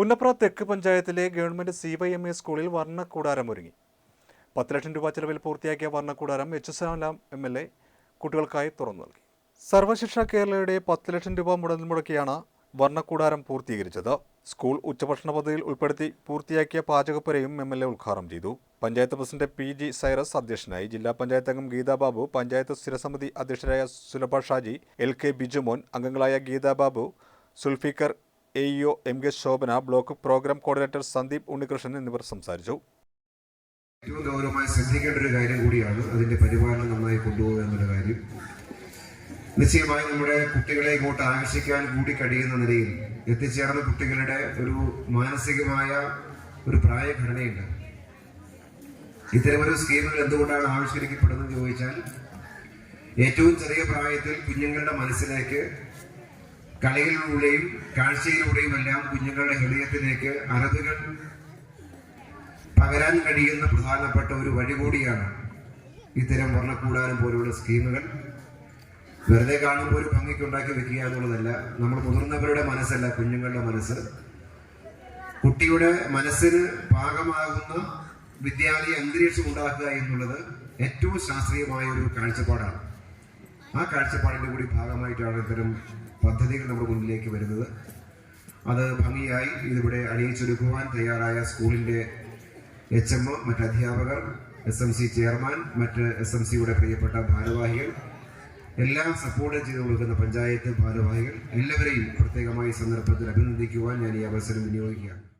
പുന്നപ്ര തെക്ക് പഞ്ചായത്തിലെ government C Y M A സ്കൂളിൽ വർണക്കൂടാരം ഒരുങ്ങി. പത്ത് ലക്ഷം രൂപ ചെലവിൽ പൂർത്തിയാക്കിയ വർണക്കൂടാരം H Salam M L A കുട്ടികൾക്കായി തുറന്നു നൽകി. സർവശിക്ഷ കേരളയുടെ പത്ത് ലക്ഷം രൂപ മുടൽ മുടക്കിയാണ് വർണക്കൂടാരം പൂർത്തീകരിച്ചത്. സ്കൂൾ ഉച്ചഭക്ഷണ പദ്ധതിയിൽ ഉൾപ്പെടുത്തി പൂർത്തിയാക്കിയ പാചകപ്പുരയും എം എൽ എ ഉദ്ഘാടനം ചെയ്തു. Panchayat president P G Cyrus അധ്യക്ഷനായി ജില്ലാ പഞ്ചായത്ത് അംഗം ഗീതാബാബു പഞ്ചായത്ത് സ്ഥിരസമിതി അധ്യക്ഷരായ സുലഭ ഷാജി എൽ കെ ബിജുമോൻ അംഗങ്ങളായ Geethababu Sulfikar A EO M K Shobhana block programme coordinator Sandeep Unnikrishnan എന്നിവർ സംസാരിച്ചു. ഏറ്റവും ഗൗരവമായി ശ്രദ്ധിക്കേണ്ട ഒരു കാര്യം കൂടിയാണ് അതിന്റെ പരിപാലനം നന്നായി കൊണ്ടുപോകുക എന്നുള്ള കാര്യം. നിശ്ചയമായി നമ്മുടെ കുട്ടികളെ ഇങ്ങോട്ട് ആകർഷിക്കാൻ കൂടി കഴിയുന്ന നിലയിൽ എത്തിച്ചേർന്ന കുട്ടികളുടെ ഒരു മാനസികമായ ഒരു പ്രായഘടനയുണ്ട്. ഇത്തരമൊരു സ്കീമുകൾ എന്തുകൊണ്ടാണ് ആവിഷ്കരിക്കപ്പെടുന്നത് ചോദിച്ചാൽ ഏറ്റവും ചെറിയ പ്രായത്തിൽ കുഞ്ഞുങ്ങളുടെ മനസ്സിലേക്ക് കളികളിലൂടെയും കാഴ്ചയിലൂടെയും എല്ലാം കുഞ്ഞുങ്ങളുടെ ഹൃദയത്തിലേക്ക് അറിവുകൾ പകരാൻ കഴിയുന്ന പ്രധാനപ്പെട്ട ഒരു വഴി കൂടിയാണ് ഇത്തരം വർണക്കൂടാനും പോലുള്ള സ്കീമുകൾ. വെറുതെ കാണുമ്പോൾ ഒരു ഭംഗിക്ക് ഉണ്ടാക്കി വെക്കുക എന്നുള്ളതല്ല. നമ്മൾ മുതിർന്നവരുടെ മനസ്സല്ല കുഞ്ഞുങ്ങളുടെ മനസ്സ്. കുട്ടിയുടെ മനസ്സിന് പാകമാകുന്ന വിദ്യാലയ അന്തരീക്ഷം ഉണ്ടാക്കുക എന്നുള്ളത് ഏറ്റവും ശാസ്ത്രീയമായ ഒരു കാഴ്ചപ്പാടാണ്. ആ കാഴ്ചപ്പാടിന്റെ കൂടി ഭാഗമായിട്ടാണ് ഇത്തരം പദ്ധതികൾ നമ്മുടെ മുന്നിലേക്ക് വരുന്നത്. അത് ഭംഗിയായി ഇതിവിടെ അണിയിച്ചൊരുക്കുവാൻ തയ്യാറായ സ്കൂളിന്റെ എച്ച് എം മറ്റ് അധ്യാപകർ എസ് എം സി ചെയർമാൻ മറ്റ് എസ് എം സിയുടെ പ്രിയപ്പെട്ട ഭാരവാഹികൾ എല്ലാം സപ്പോർട്ട് ചെയ്തു കൊടുക്കുന്ന പഞ്ചായത്ത് ഭാരവാഹികൾ എല്ലാവരെയും പ്രത്യേകമായി സന്ദർഭത്തിൽ അഭിനന്ദിക്കുവാൻ ഞാൻ ഈ അവസരം വിനിയോഗിക്കുകയാണ്.